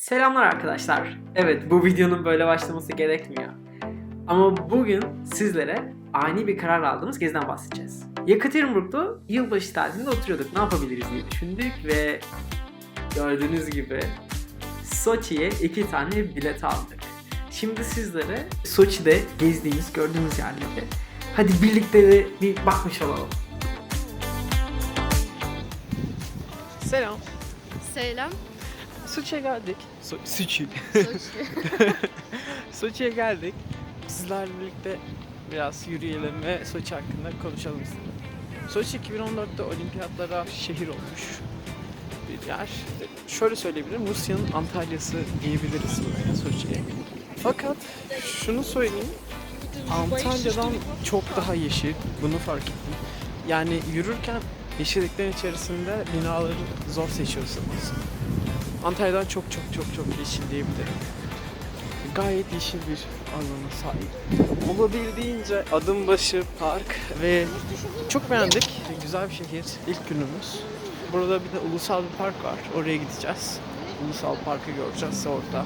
Selamlar arkadaşlar. Evet bu videonun böyle başlaması gerekmiyor. Ama bugün sizlere ani bir karar aldığımız geziden bahsedeceğiz. Yekaterinburg'da yılbaşı tatilinde oturuyorduk. Ne yapabiliriz diye düşündük ve gördüğünüz gibi Soçi'ye iki tane bilet aldık. Şimdi sizlere Soçi'de gezdiğimiz, gördüğümüz yerlere hadi birlikte de bir bakmış olalım. Selam. Selam. Soçi'ye geldik. So-. Soçi. Soçi'ye geldik. Sizlerle birlikte biraz yürüyelim ve Soçi hakkında konuşalım istedim. Soçi 2014'te olimpiyatlara şehir olmuş bir yer. Şöyle söyleyebilirim, Rusya'nın Antalya'sı diyebiliriz buraya Soçi'ye. Fakat şunu söyleyeyim, Antalya'dan çok daha yeşil, bunu fark ettim. Yani yürürken yeşilliklerin içerisinde binaları zor seçiyorsunuz. Antalya'dan çok çok çok çok yeşil diyebilirim. Gayet yeşil bir alana sahip. Olabildiğince adım başı park ve çok beğendik. Güzel bir şehir. İlk günümüz. Burada bir de ulusal bir park var. Oraya gideceğiz. Ulusal parkı göreceğiz orada.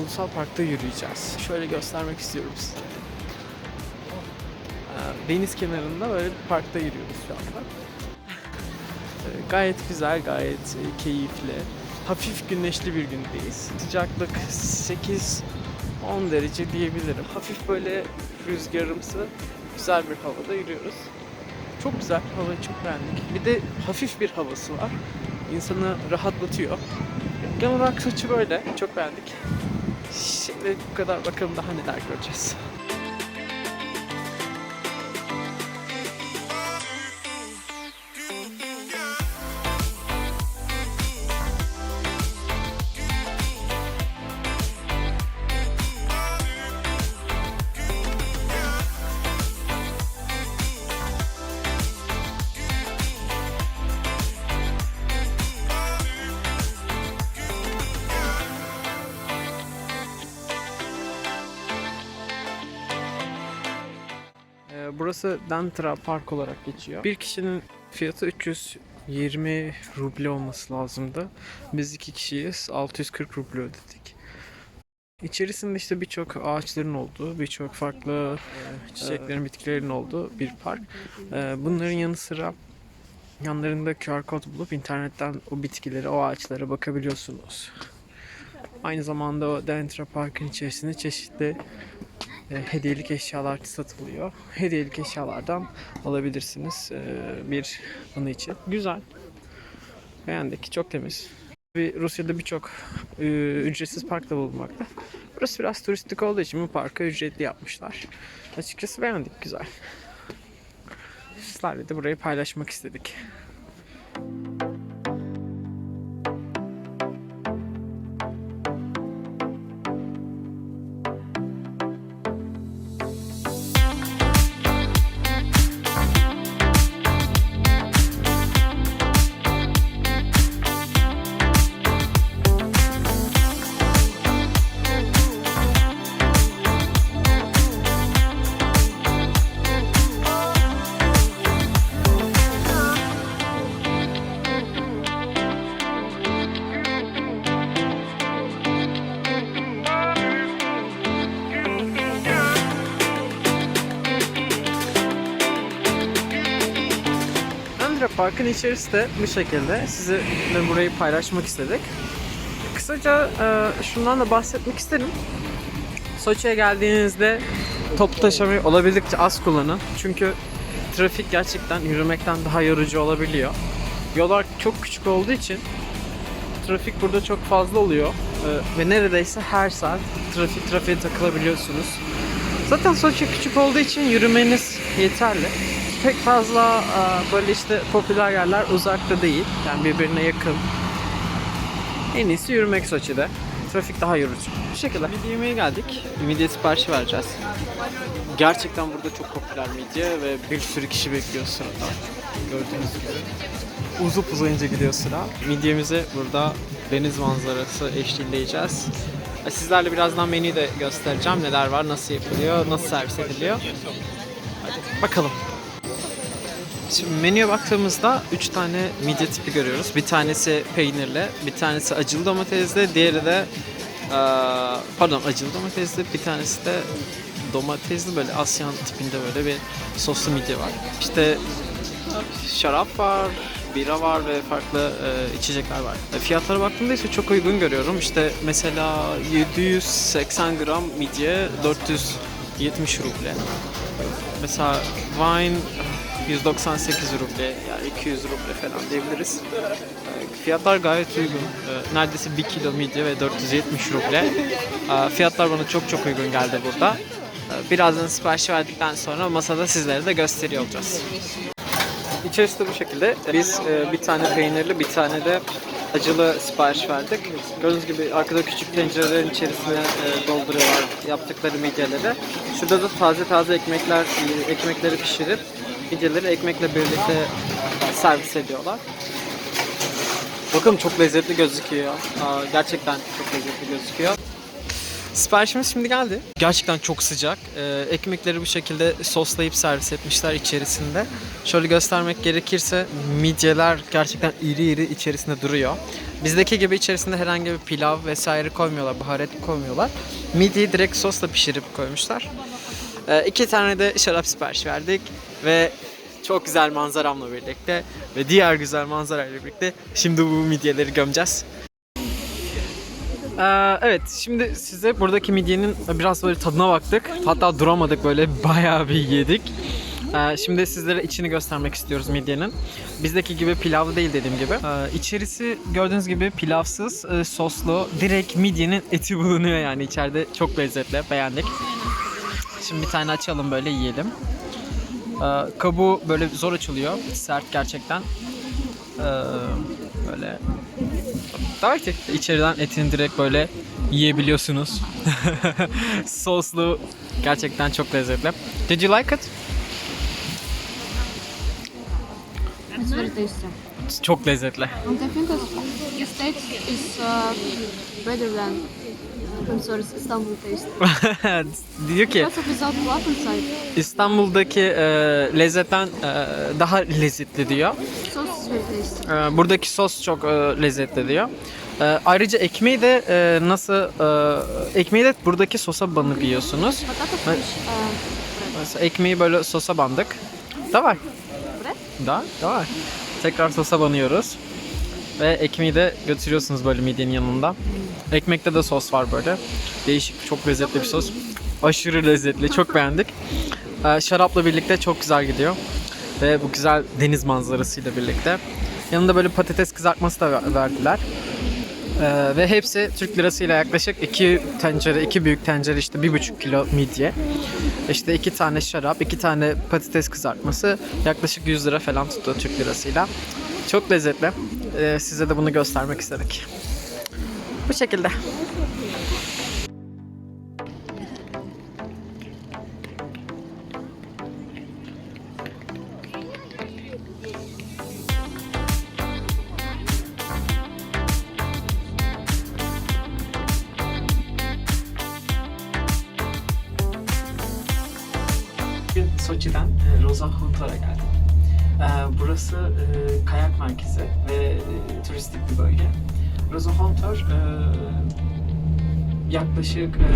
Ulusal parkta yürüyeceğiz. Şöyle göstermek istiyorum size. Ee, Deniz kenarında böyle bir parkta yürüyoruz şu anda. Ee, Gayet güzel, gayet e, keyifli. Hafif güneşli bir gündeyiz. Sıcaklık 8-10 derece diyebilirim. Hafif böyle rüzgarımsı güzel bir havada yürüyoruz. Çok güzel, havayı çok beğendik. Bir de hafif bir havası var. İnsanı rahatlatıyor. Genel olarak Soçi böyle. Çok beğendik. Şimdi bu kadar bakalım daha neler göreceğiz. Burası Dantra Park olarak geçiyor. Bir kişinin fiyatı 320 ruble olması lazımdı. Biz iki kişiyiz. 640 ruble ödedik. İçerisinde işte birçok ağaçların olduğu, birçok farklı e, çiçeklerin, bitkilerin olduğu bir park. E, Bunların yanı sıra yanlarında QR kod bulup internetten o bitkileri, o ağaçlara bakabiliyorsunuz. Aynı zamanda o Dantra Park'ın içerisinde çeşitli hediyelik eşyalar satılıyor. Hediyelik eşyalardan alabilirsiniz e, bir anı için. Güzel. Beğendik. Çok temiz. Rusya'da birçok e, ücretsiz park da bulunmakta. Burası biraz turistik olduğu için bu parkı ücretli yapmışlar. Açıkçası beğendik. Güzel. Sizlerle de burayı paylaşmak istedik. Park'ın içerisi de bu şekilde. Size de burayı paylaşmak istedik. Kısaca e, şundan da bahsetmek isterim. Soçi'ye geldiğinizde toplu taşımayı olabildiğince az kullanın. Çünkü trafik gerçekten yürümekten daha yorucu olabiliyor. Yollar çok küçük olduğu için trafik burada çok fazla oluyor. E, ve neredeyse her saat trafik trafiğe takılabiliyorsunuz. Zaten Soçi küçük olduğu için yürümeniz yeterli pek fazla e, böyle işte popüler yerler uzakta değil. Yani birbirine yakın. En iyisi yürümek Soçi'de. Trafik daha yorucu. Bu şekilde. Midye yemeğe geldik. Midye siparişi vereceğiz. Gerçekten burada çok popüler midye ve bir sürü kişi bekliyor sırada. Gördüğünüz gibi. Uzup uzayınca gidiyor sıra. Midyemizi burada deniz manzarası eşliğinde yiyeceğiz. E, Sizlerle birazdan menüyü de göstereceğim. Neler var, nasıl yapılıyor, nasıl servis ediliyor. Hadi bakalım. Şimdi menüye baktığımızda 3 tane midye tipi görüyoruz. Bir tanesi peynirli, bir tanesi acılı domatesli, diğeri de pardon acılı domatesli, bir tanesi de domatesli böyle Asyan tipinde böyle bir soslu midye var. İşte şarap var, bira var ve farklı e, içecekler var. E, fiyatlara baktığımda ise çok uygun görüyorum. İşte mesela 780 gram midye 470 ruble. Mesela wine 198 ruble yani 200 ruble falan diyebiliriz. E, Fiyatlar gayet uygun. E, Neredeyse 1 kilo midye ve 470 ruble. E, Fiyatlar bana çok çok uygun geldi burada. Birazdan sipariş verdikten sonra masada sizlere de gösteriyor olacağız. İçerisi de bu şekilde. Biz e, bir tane peynirli, bir tane de acılı sipariş verdik. Gördüğünüz gibi arkada küçük tencerelerin içerisine e, dolduruyorlar yaptıkları midyeleri. Şurada da taze taze ekmekler, e, ekmekleri pişirip midyeleri ekmekle birlikte servis ediyorlar. Bakın çok lezzetli gözüküyor. Aa, gerçekten çok lezzetli gözüküyor. Siparişimiz şimdi geldi. Gerçekten çok sıcak. Ee, ekmekleri bu şekilde soslayıp servis etmişler içerisinde. Şöyle göstermek gerekirse midyeler gerçekten iri iri içerisinde duruyor. Bizdeki gibi içerisinde herhangi bir pilav vesaire koymuyorlar, baharat koymuyorlar. Midyeyi direkt sosla pişirip koymuşlar. Ee, iki tane de şarap sipariş verdik ve çok güzel manzaramla birlikte ve diğer güzel manzarayla birlikte şimdi bu midyeleri gömeceğiz. Ee, evet şimdi size buradaki midyenin biraz böyle tadına baktık. Hatta duramadık böyle bayağı bir yedik. Ee, şimdi sizlere içini göstermek istiyoruz midyenin. Bizdeki gibi pilavlı değil dediğim gibi. Ee, içerisi gördüğünüz gibi pilavsız, e, soslu. Direkt midyenin eti bulunuyor yani içeride çok lezzetli. Beğendik. Şimdi bir tane açalım böyle yiyelim. Ee, kabuğu böyle zor açılıyor. Sert gerçekten. Ee, böyle Daha ki içeriden etini direkt böyle yiyebiliyorsunuz. Soslu gerçekten çok lezzetli. Did you like it? It's very tasty. Çok lezzetli. And I think this taste is uh, better than I'm sorry, Istanbul taste. Diyor ki. İstanbul'daki e, lezzetten e, daha lezzetli diyor. Tasty. E, buradaki sos çok e, lezzetli diyor. E, ayrıca ekmeği de e, nasıl e, ekmeği de buradaki sosa banıp yiyorsunuz. Mesela ekmeği böyle sosa bandık. Da var. Da, da var. Tekrar sosa banıyoruz. Ve ekmeği de götürüyorsunuz böyle midyenin yanında. Ekmekte de sos var böyle. Değişik, çok lezzetli bir sos. Aşırı lezzetli, çok beğendik. Ee, şarapla birlikte çok güzel gidiyor. Ve bu güzel deniz manzarasıyla birlikte. Yanında böyle patates kızartması da ver- verdiler. Ee, ve hepsi Türk lirasıyla yaklaşık iki tencere, iki büyük tencere işte bir buçuk kilo midye. İşte iki tane şarap, iki tane patates kızartması yaklaşık 100 lira falan tuttu Türk lirasıyla. Çok lezzetli. Ee, size de bunu göstermek istedik. Bu şekilde. Soçi'den e, Roza Huntar'a geldim. E, Burası e, kayak merkezi ve turistik bir bölge. Roza Huntar e, yaklaşık e,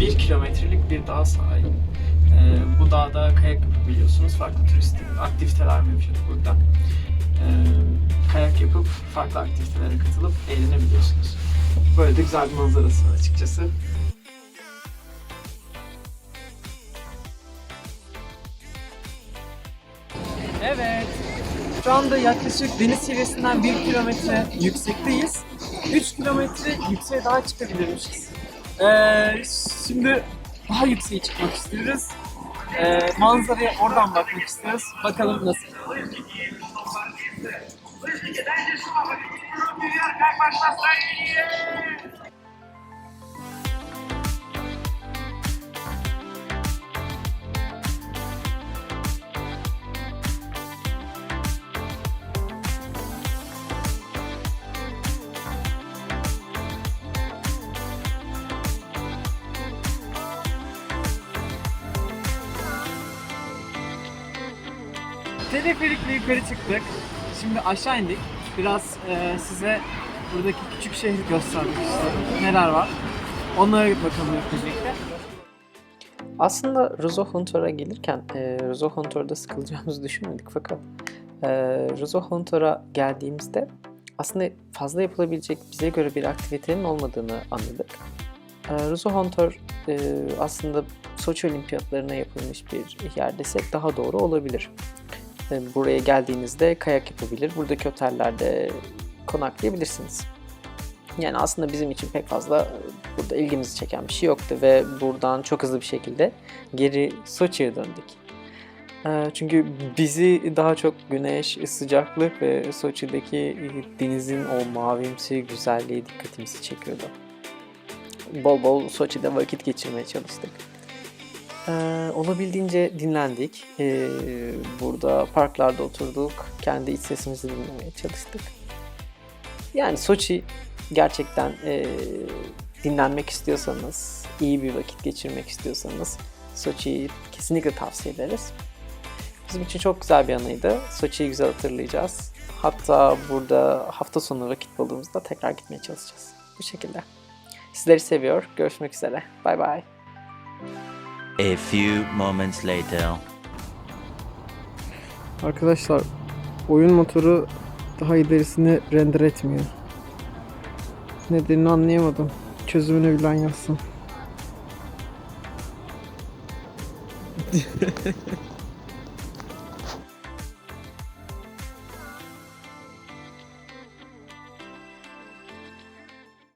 bir kilometrelik bir dağ sahip. E, bu dağda kayak yapabiliyorsunuz. Farklı turistik aktiviteler mevcut burada. E, kayak yapıp farklı aktivitelere katılıp eğlenebiliyorsunuz. Böyle de güzel bir manzarası açıkçası. Şu anda yaklaşık deniz seviyesinden 1 kilometre yüksekteyiz. 3 kilometre yükseğe daha çıkabilirmişiz. Ee, şimdi daha yükseğe çıkmak istiyoruz. Ee, manzaraya oradan bakmak istiyoruz. Bakalım nasıl. Слышите, дайте шумовый! Вверх, как пошла строение! Teleferikle yukarı çıktık. Şimdi aşağı indik. Biraz e, size buradaki küçük şehri göstermek istiyorum. Neler var? Onlara bakalım ilk öncelikle. Aslında Rozohuntor'a gelirken e, Rozohuntor'da sıkılacağımızı düşünmedik fakat e, Rozohuntor'a geldiğimizde aslında fazla yapılabilecek bize göre bir aktivitenin olmadığını anladık. E, Rozohuntor e, aslında Soçi Olimpiyatlarına yapılmış bir yer desek daha doğru olabilir. Buraya geldiğinizde kayak yapabilir, buradaki otellerde konaklayabilirsiniz. Yani aslında bizim için pek fazla e, burada ilgimizi çeken bir şey yoktu ve buradan çok hızlı bir şekilde geri Soçi'ye döndük. E, Çünkü bizi daha çok güneş, sıcaklık ve Soçi'deki e, denizin o mavimsi güzelliği dikkatimizi çekiyordu. Bol bol Soçi'de vakit geçirmeye çalıştık. Ee, olabildiğince dinlendik. Ee, burada parklarda oturduk. Kendi iç sesimizi dinlemeye çalıştık. Yani Soçi gerçekten ee, dinlenmek istiyorsanız, iyi bir vakit geçirmek istiyorsanız Soçi'yi kesinlikle tavsiye ederiz. Bizim için çok güzel bir anıydı. Soçi'yi güzel hatırlayacağız. Hatta burada hafta sonu vakit bulduğumuzda tekrar gitmeye çalışacağız. Bu şekilde. Sizleri seviyor. Görüşmek üzere. Bay bay. A few moments later. Arkadaşlar oyun motoru daha ilerisini render etmiyor. Nedenini anlayamadım. Çözümünü bilen yazsın.